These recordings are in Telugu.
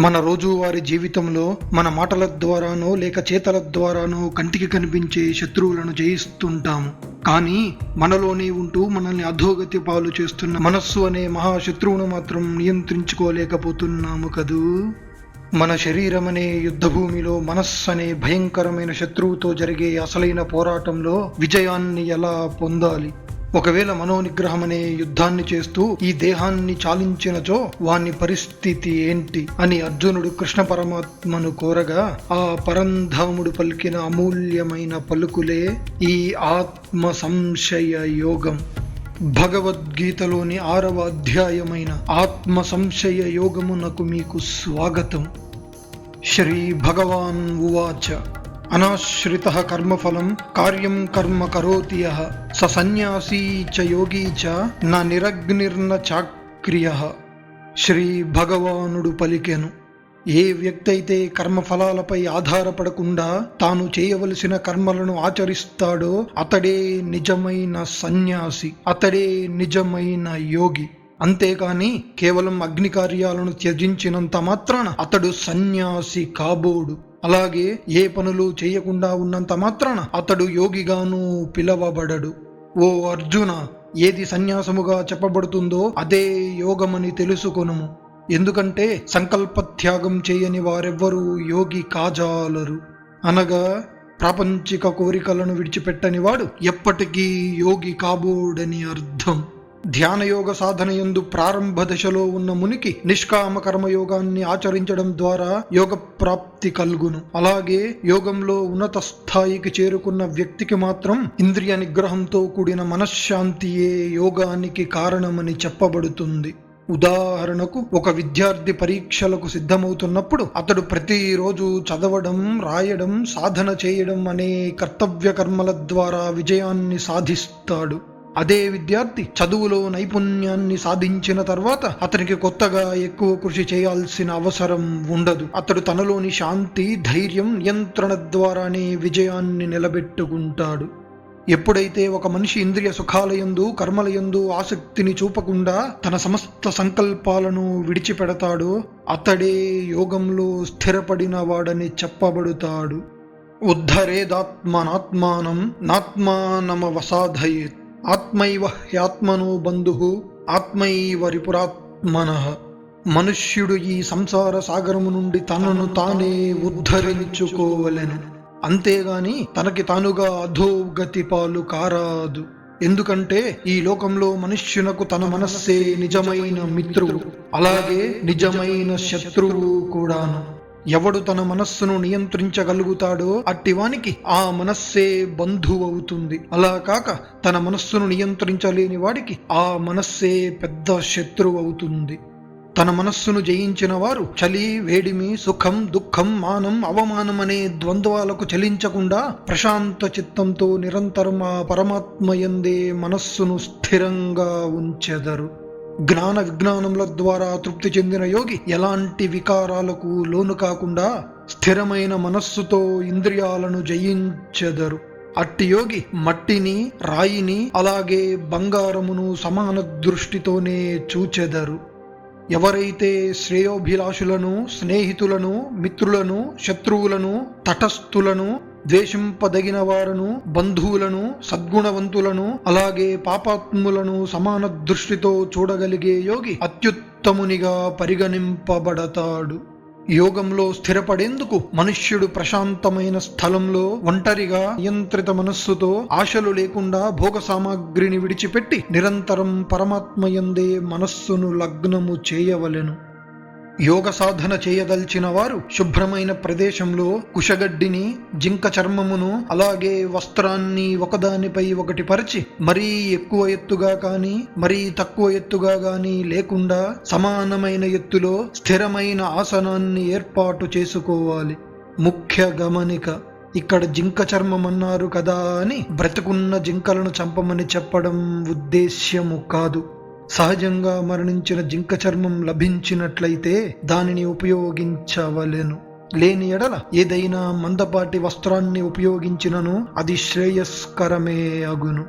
మన రోజువారి జీవితంలో మన మాటల ద్వారానో లేక చేతల ద్వారానో కంటికి కనిపించే శత్రువులను జయిస్తుంటాము కానీ మనలోనే ఉంటూ మనల్ని అధోగతి పాలు చేస్తున్న మనస్సు అనే మహాశత్రువును మాత్రం నియంత్రించుకోలేకపోతున్నాము కదూ? మన శరీరం అనే యుద్ధభూమిలో మనస్సు అనే భయంకరమైన శత్రువుతో జరిగే అసలైన పోరాటంలో విజయాన్ని ఎలా పొందాలి? ఒకవేళ మనోనిగ్రహం అనే యుద్ధాన్ని చేస్తూ ఈ దేహాన్ని చాలించినచో వాని పరిస్థితి ఏంటి అని అర్జునుడు కృష్ణ పరమాత్మను కోరగా ఆ పరంధాముడు పలికిన అమూల్యమైన పలుకులే ఈ ఆత్మ సంశయ యోగం. భగవద్గీతలోని ఆరవ అధ్యాయమైన ఆత్మ సంశయ యోగమునకు మీకు స్వాగతం. శ్రీ భగవాన్ ఉవాచ. అనాశ్రిత కర్మఫలం కార్యం కర్మ కరోతి స సన్యాసీ చ యోగీ చ నా నిరగ్నిర్న చాక్రియ శ్రీ భగవానుడు పలికెను ఏ వ్యక్తి అయితే కర్మఫలాలపై ఆధారపడకుండా తాను చేయవలసిన కర్మలను ఆచరిస్తాడో అతడే నిజమైన సన్యాసి అతడే నిజమైన యోగి. అంతేకాని కేవలం అగ్ని కార్యాలను త్యజించినంత మాత్రాన అతడు సన్యాసి కాబోడు. అలాగే ఏ పనులు చేయకుండా ఉన్నంత మాత్రాన అతడు యోగిగాను పిలవబడడు. ఓ అర్జున ఏది సన్యాసముగా చెప్పబడుతుందో అదే యోగమని తెలుసుకొనుము. ఎందుకంటే సంకల్పత్యాగం చేయని వారెవ్వరూ యోగి కాజాలరు. అనగా ప్రాపంచిక కోరికలను విడిచిపెట్టని వాడు ఎప్పటికీ యోగి కాబోడని అర్థం. ధ్యానయోగ సాధన యందు ప్రారంభ దశలో ఉన్న మునికి నిష్కామ కర్మయోగాన్ని ఆచరించడం ద్వారా యోగ ప్రాప్తి కలుగును. అలాగే యోగంలో ఉన్నత స్థాయికి చేరుకున్న వ్యక్తికి మాత్రం ఇంద్రియ నిగ్రహంతో కూడిన మనశ్శాంతియే యోగానికి కారణమని చెప్పబడుతుంది. ఉదాహరణకు ఒక విద్యార్థి పరీక్షలకు సిద్ధమవుతున్నప్పుడు అతడు ప్రతిరోజు చదవడం రాయడం సాధన చేయడం అనే కర్తవ్య కర్మల ద్వారా విజయాన్ని సాధిస్తాడు. అదే విద్యార్థి చదువులో నైపుణ్యాన్ని సాధించిన తర్వాత అతనికి కొత్తగా ఎక్కువ కృషి చేయాల్సిన అవసరం ఉండదు. అతడు తనలోని శాంతి ధైర్యం నియంత్రణ ద్వారానే విజయాన్ని నిలబెట్టుకుంటాడు. ఎప్పుడైతే ఒక మనిషి ఇంద్రియ సుఖాలయందు కర్మలయందు ఆసక్తిని చూపకుండా తన సమస్త సంకల్పాలను విడిచిపెడతాడో అతడే యోగంలో స్థిరపడిన వాడని చెప్పబడుతాడు. ఉద్ధరేదాత్మనాత్మానం నాత్మానమవసాధయేత్. ఆత్మైవ హ్యాత్మనో బంధు ఆత్మైవ రిపురాత్మన. మనుష్యుడు ఈ సంసార సాగరము నుండి తనను తానే ఉద్ధరించుకోవలెను. అంతేగాని తనకి తానుగా అధోగతి పాలు కారాదు. ఎందుకంటే ఈ లోకంలో మనుష్యునకు తన మనస్సే నిజమైన మిత్రువు అలాగే నిజమైన శత్రువు కూడాను. ఎవడు తన మనస్సును నియంత్రించగలుగుతాడో అట్టివానికి ఆ మనస్సే బంధువు అవుతుంది అలా కాక తన మనస్సును నియంత్రించలేని వాడికి ఆ మనస్సే పెద్ద శత్రువు అవుతుంది తన మనస్సును జయించిన వారు చలి వేడిమి సుఖం దుఃఖం మానం అవమానం అనే ద్వంద్వాలకు చలించకుండా ప్రశాంత చిత్తంతో నిరంతరం ఆ పరమాత్మయందే మనస్సును స్థిరంగా ఉంచెదరు. జ్ఞాన విజ్ఞానముల ద్వారా తృప్తి చెందిన యోగి ఎలాంటి వికారాలకు లోను కాకుండా స్థిరమైన మనస్సుతో ఇంద్రియాలను జయించెదరు. అట్టి యోగి మట్టిని రాయిని అలాగే బంగారమును సమాన దృష్టితోనే చూచెదరు. ఎవరైతే శ్రేయోభిలాషులను స్నేహితులను మిత్రులను శత్రువులను తటస్థులను ద్వేషింపదగిన వారును బంధువులను సద్గుణవంతులను అలాగే పాపాత్ములను సమాన దృష్టితో చూడగలిగే యోగి అత్యుత్తమునిగా పరిగణింపబడతాడు. యోగంలో స్థిరపడేందుకు మనుష్యుడు ప్రశాంతమైన స్థలంలో ఒంటరిగా నియంత్రిత మనస్సుతో ఆశలు లేకుండా భోగ సామాగ్రిని విడిచిపెట్టి నిరంతరం పరమాత్మయందే మనస్సును లగ్నము చేయవలెను. యోగ సాధన చేయదలిచిన వారు శుభ్రమైన ప్రదేశంలో కుషగడ్డిని జింక చర్మమును అలాగే వస్త్రాన్ని ఒకదానిపై ఒకటి పరిచి మరీ ఎక్కువ ఎత్తుగా కానీ మరీ తక్కువ ఎత్తుగా కానీ లేకుండా సమానమైన ఎత్తులో స్థిరమైన ఆసనాన్ని ఏర్పాటు చేసుకోవాలి. ముఖ్య గమనిక ఇక్కడ జింక చర్మం అన్నారు కదా అని బ్రతుకున్న జింకలను చంపమని చెప్పడం ఉద్దేశ్యము కాదు. సహజంగా మరణించిన జింక చర్మం లభించినట్లయితే దానిని ఉపయోగించవలెను. లేని ఎడల ఏదైనా మందపాటి వస్త్రాన్ని ఉపయోగించినను అది శ్రేయస్కరమే అగును.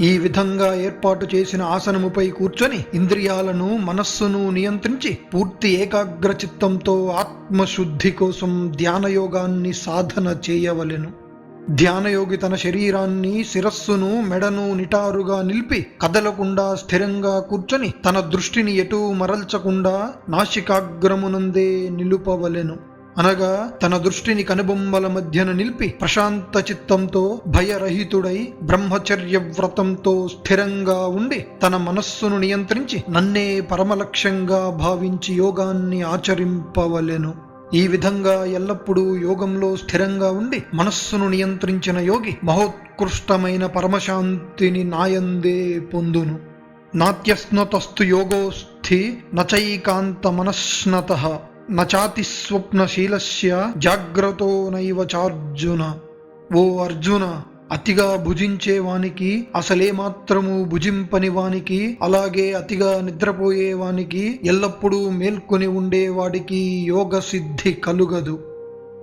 ఈ విధంగా ఏర్పాటు చేసిన ఆసనముపై కూర్చొని ఇంద్రియాలను మనస్సును నియంత్రించి పూర్తి ఏకాగ్ర చిత్తంతో ఆత్మశుద్ధి కోసం ధ్యానయోగాన్ని సాధన చేయవలెను. ధ్యానయోగి తన శరీరాన్ని శిరస్సును మెడను నిటారుగా నిలిపి కదలకుండా స్థిరంగా కూర్చొని తన దృష్టిని ఎటూ మరల్చకుండా నాసికాగ్రమునందే నిలుపవలెను. అనగా తన దృష్టిని కనుబొమ్మల మధ్యన నిలిపి ప్రశాంత చిత్తంతో భయరహితుడై బ్రహ్మచర్య వ్రతంతో స్థిరంగా ఉండి తన మనస్సును నియంత్రించి నన్నే పరమలక్ష్యంగా భావించి యోగాన్ని ఆచరింపవలెను. ఈ విధంగా ఎల్లప్పుడూ యోగంలో స్థిరంగా ఉండి మనస్సును నియంత్రించిన యోగి మహోత్కృష్టమైన పరమశాంతిని నాయందే పొందును. నాత్యస్నతస్తు యోగోస్థి నచైకాంత మనస్నత నచాతి స్వప్నశీలస్య జాగ్రతో నైవ చార్జున. ఓ అర్జున అతిగా భుజించే వానికి అసలేమాత్రము భుజింపని వానికి అలాగే అతిగా నిద్రపోయే వానికి ఎల్లప్పుడూ మేల్కొని ఉండేవాడికి యోగ సిద్ధి కలుగదు.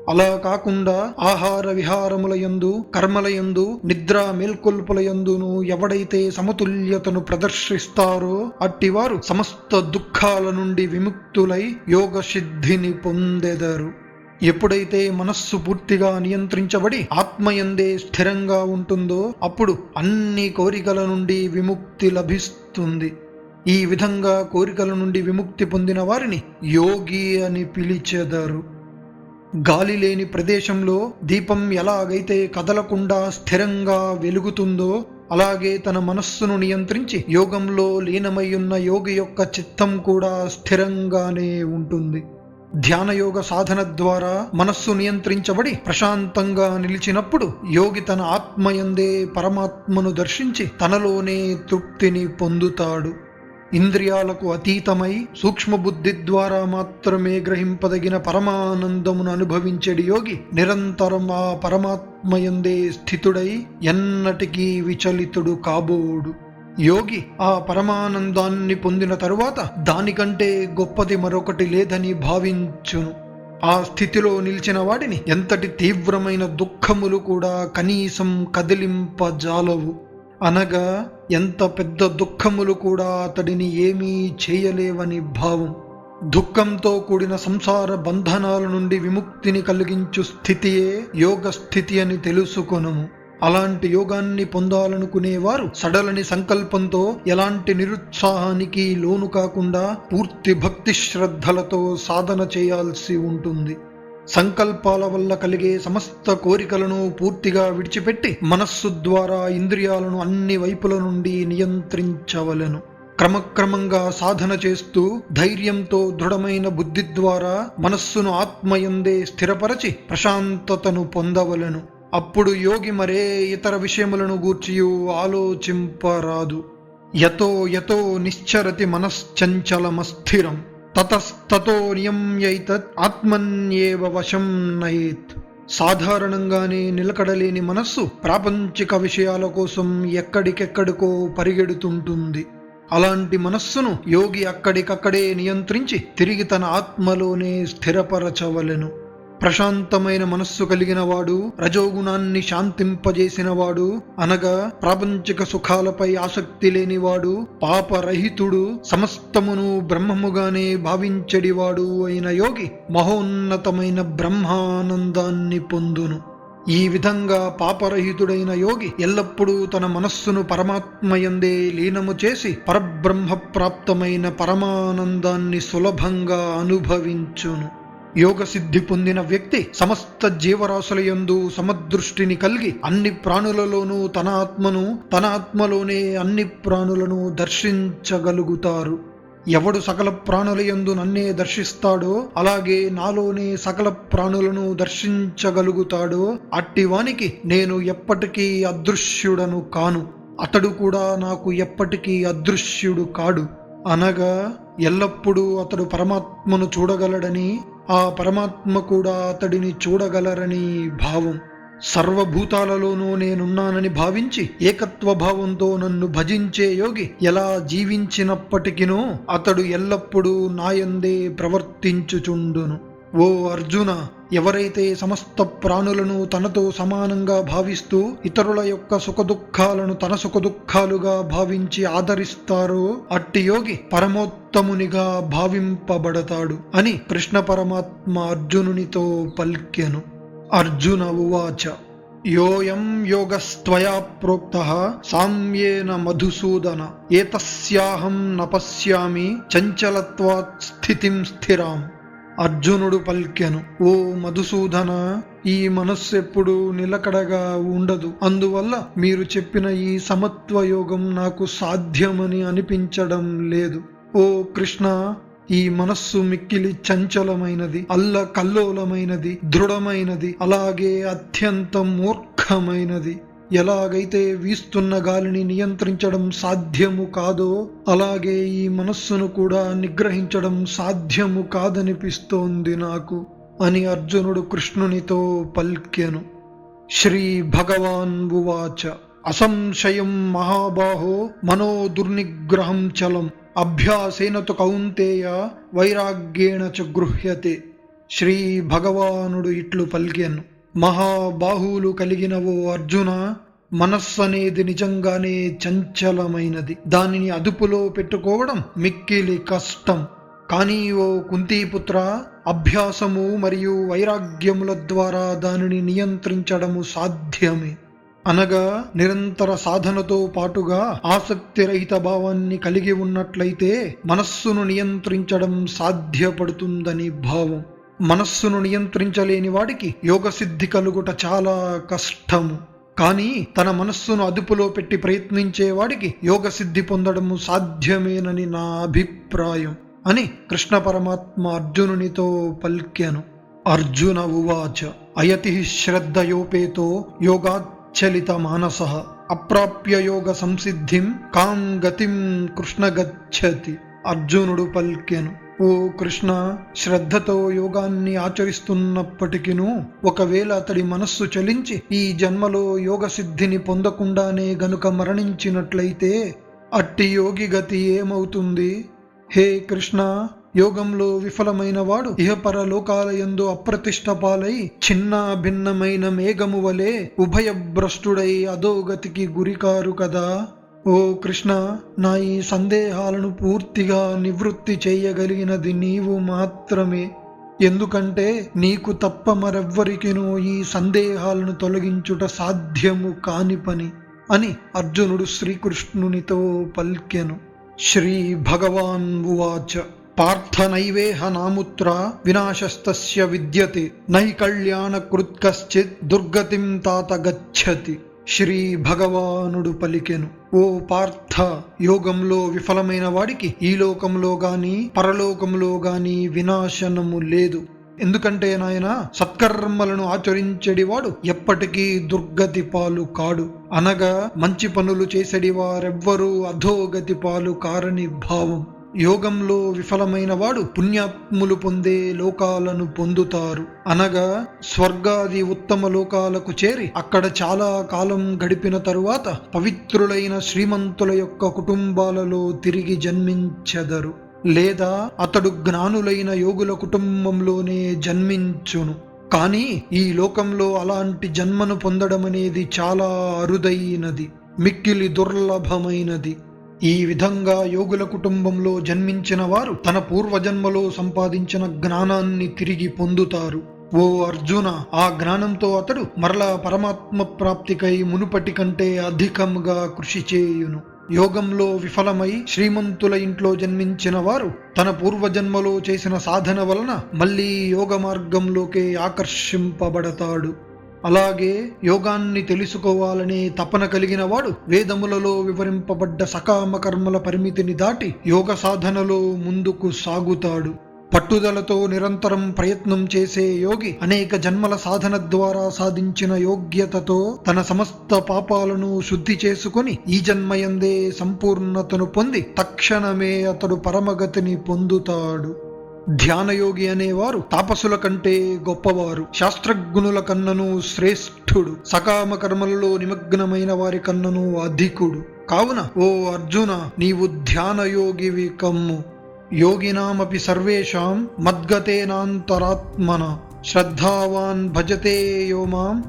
అలా కాకుండా ఆహార విహారముల యందు కర్మల యందు నిద్ర మేల్కొల్పుల యందును ఎవడైతే సమతుల్యతను ప్రదర్శిస్తారో అట్టివారు సమస్త దుఃఖాల నుండి విముక్తులై యోగ సిద్ధిని పొందెదరు. ఎప్పుడైతే మనస్సు పూర్తిగా నియంత్రించబడి ఆత్మయందే స్థిరంగా ఉంటుందో అప్పుడు అన్ని కోరికల నుండి విముక్తి లభిస్తుంది. ఈ విధంగా కోరికల నుండి విముక్తి పొందిన వారిని యోగి అని పిలిచెదరు. గాలి లేని ప్రదేశంలో దీపం ఎలాగైతే కదలకుండా స్థిరంగా వెలుగుతుందో అలాగే తన మనస్సును నియంత్రించి యోగంలో లీనమై ఉన్న యోగి యొక్క చిత్తం కూడా స్థిరంగానే ఉంటుంది. ధ్యానయోగ సాధన ద్వారా మనస్సు నియంత్రించబడి ప్రశాంతంగా నిలిచినప్పుడు యోగి తన ఆత్మయందే పరమాత్మను దర్శించి తనలోనే తృప్తిని పొందుతాడు. ఇంద్రియాలకు అతీతమై సూక్ష్మబుద్ధి ద్వారా మాత్రమే గ్రహింపదగిన పరమానందమును అనుభవించేడి యోగి నిరంతరం ఆ పరమాత్మయందే స్థితుడై ఎన్నటికీ విచలితుడు కాబోడు. యోగి ఆ పరమానందాన్ని పొందిన తరువాత దానికంటే గొప్పది మరొకటి లేదని భావించును. ఆ స్థితిలో నిలిచిన వాడిని ఎంతటి తీవ్రమైన దుఃఖములు కూడా కనీసం కదిలింపజాలవు. అనగా ఎంత పెద్ద దుఃఖములు కూడా అతడిని ఏమీ చేయలేవని భావం. దుఃఖంతో కూడిన సంసార బంధనాల నుండి విముక్తిని కలిగించు స్థితియే యోగ స్థితి అని తెలుసుకొనము. అలాంటి యోగాన్ని పొందాలనుకునేవారు సడలని సంకల్పంతో ఎలాంటి నిరుత్సాహానికి లోను కాకుండా పూర్తి భక్తి శ్రద్ధలతో సాధన చేయాల్సి ఉంటుంది. సంకల్పాల వల్ల కలిగే సమస్త కోరికలను పూర్తిగా విడిచిపెట్టి మనస్సు ద్వారా ఇంద్రియాలను అన్ని వైపుల నుండి నియంత్రించవలెను. క్రమక్రమంగా సాధన చేస్తూ ధైర్యంతో దృఢమైన బుద్ధి ద్వారా మనస్సును ఆత్మయందే స్థిరపరచి ప్రశాంతతను పొందవలెను. అప్పుడు యోగి మరే ఇతర విషయములను గూర్చియు ఆలోచింపరాదు. యతో యతో నిశ్చరతి మనశ్చంచలమస్థిరం. తతస్తతో నియమ్యైతత్ ఆత్మన్యేవ వశం నయేత్. సాధారణంగానే నిలకడలేని మనస్సు ప్రాపంచిక విషయాల కోసం ఎక్కడికెక్కడికో పరిగెడుతుంటుంది. అలాంటి మనస్సును యోగి అక్కడికక్కడే నియంత్రించి తిరిగి తన ఆత్మలోనే స్థిరపరచవలెను. ప్రశాంతమైన మనస్సు కలిగిన వాడు రజోగుణాన్ని శాంతింపజేసిన వాడు అనగా ప్రాపంచిక సుఖాలపై ఆసక్తి లేనివాడు పాపరహితుడు సమస్తమును బ్రహ్మముగానే భావించడివాడు అయిన యోగి మహోన్నతమైన బ్రహ్మానందాన్ని పొందును. ఈ విధంగా పాపరహితుడైన యోగి ఎల్లప్పుడూ తన మనస్సును పరమాత్మయందే లీనము చేసి పరబ్రహ్మ ప్రాప్తమైన పరమానందాన్ని సులభంగా అనుభవించును. యోగ సిద్ధి పొందిన వ్యక్తి సమస్త జీవరాశుల యందు సమదృష్టిని కలిగి అన్ని ప్రాణులలోనూ తన ఆత్మను తన ఆత్మలోనే అన్ని ప్రాణులను దర్శించగలుగుతారు. ఎవడు సకల ప్రాణుల యందు నన్నే దర్శిస్తాడో అలాగే నాలోనే సకల ప్రాణులను దర్శించగలుగుతాడో అట్టివానికి నేను ఎప్పటికీ అదృశ్యుడను కాను. అతడు కూడా నాకు ఎప్పటికీ అదృశ్యుడు కాడు. అనగా ఎల్లప్పుడూ అతడు పరమాత్మను చూడగలడని ఆ పరమాత్మ కూడా అతడిని చూడగలరని భావం. సర్వభూతాలలోనూ నేనున్నానని భావించి ఏకత్వ భావంతో నన్ను భజించే యోగి ఎలా జీవించినప్పటికినో అతడు ఎల్లప్పుడూ నాయందే ప్రవర్తించుచుండును. ఓ అర్జున ఎవరైతే సమస్త ప్రాణులను తనతో సమానంగా భావిస్తూ ఇతరుల యొక్క సుఖదుఖాలను తన సుఖదుఖాలుగా భావించి ఆదరిస్తారో అట్టి యోగి పరమోత్తమునిగా భావింపబడతాడు అని కృష్ణ పరమాత్మ అర్జునునితో పల్కెను. అర్జున ఉవాచ యోయం యోగస్త్వయా ప్రోక్త సామ్యేన మధుసూదన ఏతస్యాహం నపశ్యామి చంచలత్వాత్ స్థితిం స్థిరాం. అర్జునుడు పల్కెను ఓ మధుసూదన ఈ మనస్సు ఎప్పుడు నిలకడగా ఉండదు. అందువల్ల మీరు చెప్పిన ఈ సమత్వ యోగం నాకు సాధ్యమని అనిపించడం లేదు. ఓ కృష్ణ ఈ మనస్సు మిక్కిలి చంచలమైనది అల్ల కల్లోలమైనది దృఢమైనది అలాగే అత్యంత మూర్ఖమైనది. ఎలాగైతే వీస్తున్న గాలిని నియంత్రించడం సాధ్యము కాదో అలాగే ఈ మనస్సును కూడా నిగ్రహించడం సాధ్యము కాదనిపిస్తోంది నాకు అని అర్జునుడు కృష్ణునితో పల్కెను. శ్రీ భగవాన్ ఉవాచ అసంశయం మహాబాహో మనో దుర్నిగ్రహం చలం అభ్యాసేన తు కౌంతేయ వైరాగ్యేణ చ గృహ్యతే. శ్రీ భగవానుడు ఇట్లు పలికాను. మహాబాహువులు కలిగిన ఓ అర్జున మనస్సు అనేది నిజంగానే చంచలమైనది. దానిని అదుపులో పెట్టుకోవడం మిక్కిలి కష్టం. కానీ ఓ కుంతీపుత్ర అభ్యాసము మరియు వైరాగ్యముల ద్వారా దానిని నియంత్రించడము సాధ్యమే. అనగా నిరంతర సాధనతో పాటుగా ఆసక్తిరహిత భావాన్ని కలిగి ఉన్నట్లయితే మనస్సును నియంత్రించడం సాధ్యపడుతుందని భావం. మనస్సును నియంత్రించలేని వాడికి యోగసిద్ధి కలుగుట చాలా కష్టము. కానీ తన మనస్సును అదుపులో పెట్టి ప్రయత్నించేవాడికి యోగసిద్ధి పొందడము సాధ్యమేనని నా అభిప్రాయం అని కృష్ణ పరమాత్మ అర్జునునితో పల్కెను. అర్జున ఉవాచ అయతి శ్రద్ధయోపేతో యోగాచలిత మానస అప్రాప్య యోగ సంసిద్ధిం కాం గతిం కృష్ణ గచ్చతి అర్జునుడు పల్కెను. ఓ కృష్ణ శ్రద్ధతో యోగాన్ని ఆచరిస్తున్నప్పటికీను ఒకవేళ అతడి మనస్సు చలించి ఈ జన్మలో యోగ సిద్ధిని పొందకుండానే గనుక మరణించినట్లయితే అట్టి యోగి గతి ఏమవుతుంది? హే కృష్ణ యోగంలో విఫలమైన వాడు ఇహపర లోకాలయందు అప్రతిష్ట పాలై చిన్న భిన్నమైన మేఘము వలె ఉభయభ్రష్టుడై అధోగతికి గురికారు కదా? ఓ కృష్ణ నా ఈ సందేహాలను పూర్తిగా నివృత్తి చేయగలిగినది నీవు మాత్రమే. ఎందుకంటే నీకు తప్ప మరెవ్వరికినూ ఈ సందేహాలను తొలగించుట సాధ్యము కాని పని అని అర్జునుడు శ్రీకృష్ణునితో పల్కెను. శ్రీ భగవాన్ ఉవాచ. పార్థనైవేహ నాముత్ర వినాశస్తస్య విద్యతే. నై కళ్యాణ కృత్కశ్చిత్ దుర్గతిం తాత గచ్చతి. శ్రీ భగవానుడు పలికెను. ఓ పార్థ యోగంలో విఫలమైన వాడికి ఈ లోకంలో గాని పరలోకంలో గాని వినాశనము లేదు. ఎందుకంటే నాయన సత్కర్మలను ఆచరించడివాడు ఎప్పటికీ దుర్గతి పాలు కాడు. అనగా మంచి పనులు చేసేడి వారెవ్వరూ అధోగతి పాలు కారని భావం. యోగంలో విఫలమైన వాడు పుణ్యాత్ములు పొందే లోకాలను పొందుతారు. అనగా స్వర్గాది ఉత్తమ లోకాలకు చేరి అక్కడ చాలా కాలం గడిపిన తరువాత పవిత్రులైన శ్రీమంతుల యొక్క కుటుంబాలలో తిరిగి జన్మించెదరు. లేదా అతడు జ్ఞానులైన యోగుల కుటుంబంలోనే జన్మించును. కానీ ఈ లోకంలో అలాంటి జన్మను పొందడం అనేది చాలా అరుదైనది మిక్కిలి దుర్లభమైనది. ఈ విధంగా యోగుల కుటుంబంలో జన్మించిన వారు తన పూర్వజన్మలో సంపాదించిన జ్ఞానాన్ని తిరిగి పొందుతారు. ఓ అర్జున ఆ జ్ఞానంతో అతడు మరలా పరమాత్మ ప్రాప్తికై మునుపటి కంటే అధికంగా కృషి చేయును. యోగంలో విఫలమై శ్రీమంతుల ఇంట్లో జన్మించిన వారు తన పూర్వజన్మలో చేసిన సాధన వలన మళ్ళీ యోగ మార్గంలోకే ఆకర్షింపబడతాడు. అలాగే యోగాన్ని తెలుసుకోవాలనే తపన కలిగిన వాడు వేదములలో వివరింపబడ్డ సకామ కర్మల పరిమితిని దాటి యోగ సాధనలో ముందుకు సాగుతాడు. పట్టుదలతో నిరంతరం ప్రయత్నం చేసే యోగి అనేక జన్మల సాధన ద్వారా సాధించిన యోగ్యతతో తన సమస్త పాపాలను శుద్ధి చేసుకుని ఈ జన్మయందే సంపూర్ణతను పొంది తక్షణమే అతడు పరమగతిని పొందుతాడు. ధ్యానయోగి అనేవారు తాపసుల కంటే గొప్పవారు. శాస్త్రజ్ఞుల కన్నను శ్రేష్ఠుడు. సకామ కర్మలలో నిమగ్నమైన వారి కన్నను అధికుడు. కావున ఓ అర్జున నీవు ధ్యానయోగివి కమ్ము. యోగినామపి సర్వేషాం మద్గతేనాంతరాత్మన. శ్రద్ధావాన్ భజతే యో మాం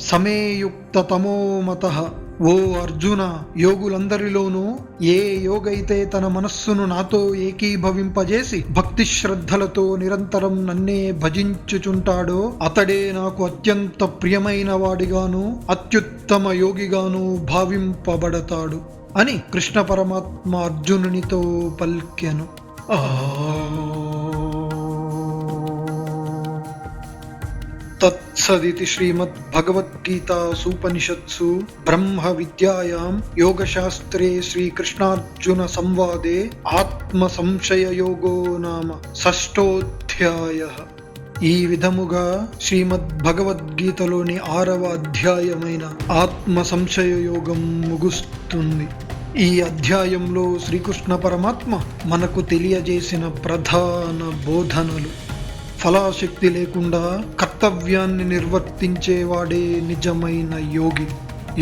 తమో మత. ఓ అర్జున యోగులందరిలోనూ ఏ యోగైతే తన మనస్సును నాతో ఏకీభవింపజేసి భక్తి శ్రద్ధలతో నిరంతరం నన్నే భజించుచుంటాడో అతడే నాకు అత్యంత ప్రియమైన వాడిగాను అత్యుత్తమ యోగిగాను భావింపబడతాడు అని కృష్ణ పరమాత్మ అర్జునునితో పల్కెను. ఆ తత్సదితి శ్రీమద్భగవద్గీతాసూపనిషత్సు బ్రహ్మ విద్యాయాం యోగశాస్త్రే శ్రీకృష్ణార్జున సంవాదే ఆత్మ సంశయ యోగో నామ షష్టోధ్యాయ ఈ విధముగా శ్రీమద్ భగవద్గీతలోని ఆరవ అధ్యాయమైన ఆత్మ సంశయ యోగం ముగుస్తుంది. ఈ అధ్యాయంలో శ్రీకృష్ణ పరమాత్మ మనకు తెలియజేసిన ప్రధాన బోధనలు. ఫలాశక్తి లేకుండా కర్తవ్యాన్ని నిర్వర్తించేవాడే నిజమైన యోగి.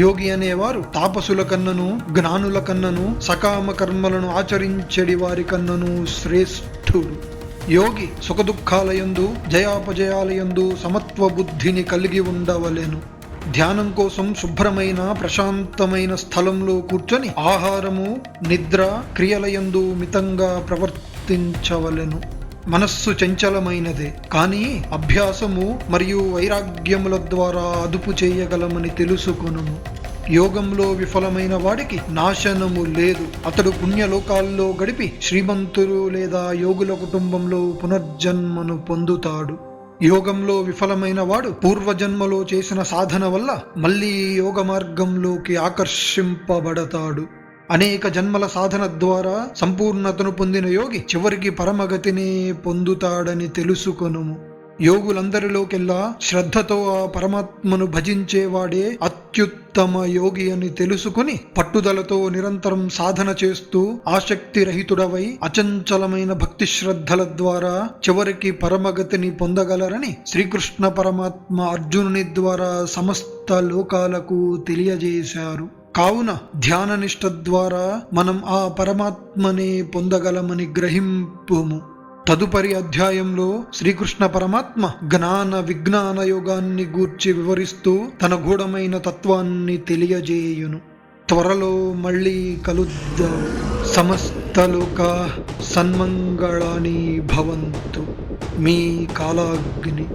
యోగి అనేవారు తాపసుల కన్నను జ్ఞానుల కన్నను సకామ కర్మలను ఆచరించడి వారి కన్నను శ్రేష్ఠుడు. యోగి సుఖదుఖాలయందు జయాపజయాలయందు సమత్వ బుద్ధిని కలిగి ఉండవలెను. ధ్యానం కోసం శుభ్రమైన ప్రశాంతమైన స్థలంలో కూర్చొని ఆహారము నిద్ర క్రియలయందు మితంగా ప్రవర్తించవలెను. మనస్సు చంచలమైనదే. కానీ అభ్యాసము మరియు వైరాగ్యముల ద్వారా అదుపు చేయగలమని తెలుసుకొనుము. యోగంలో విఫలమైన వాడికి నాశనము లేదు. అతడు పుణ్యలోకాల్లో గడిపి శ్రీమంతులు లేదా యోగుల కుటుంబంలో పునర్జన్మను పొందుతాడు. యోగంలో విఫలమైన వాడు పూర్వజన్మలో చేసిన సాధన వల్ల మళ్ళీ యోగ మార్గంలోకి ఆకర్షింపబడతాడు. అనేక జన్మల సాధన ద్వారా సంపూర్ణతను పొందిన యోగి చివరికి పరమగతిని పొందుతాడని తెలుసుకొనుము యోగులందరిలోకెల్లా శ్రద్ధతో ఆ పరమాత్మను భజించేవాడే అత్యుత్తమ యోగి అని తెలుసుకుని పట్టుదలతో నిరంతరం సాధన చేస్తూ ఆసక్తి రహితుడవై అచంచలమైన భక్తి శ్రద్ధల ద్వారా చివరికి పరమగతిని పొందగలరని శ్రీకృష్ణ పరమాత్మ అర్జునుని ద్వారా సమస్త లోకాలకు తెలియజేశారు. కావున ధ్యాననిష్ట ద్వారా మనం ఆ పరమాత్మని పొందగలమని గ్రహింపుము. తదుపరి అధ్యాయంలో శ్రీకృష్ణ పరమాత్మ జ్ఞాన విజ్ఞాన యోగాన్ని గూర్చి వివరిస్తూ తన గూఢమైన తత్వాన్ని తెలియజేయును. త్వరలో మళ్ళీ కలుద్దాం. సమస్తలోకా సన్మంగళాని భవంతు. మీ కాలాగ్ని.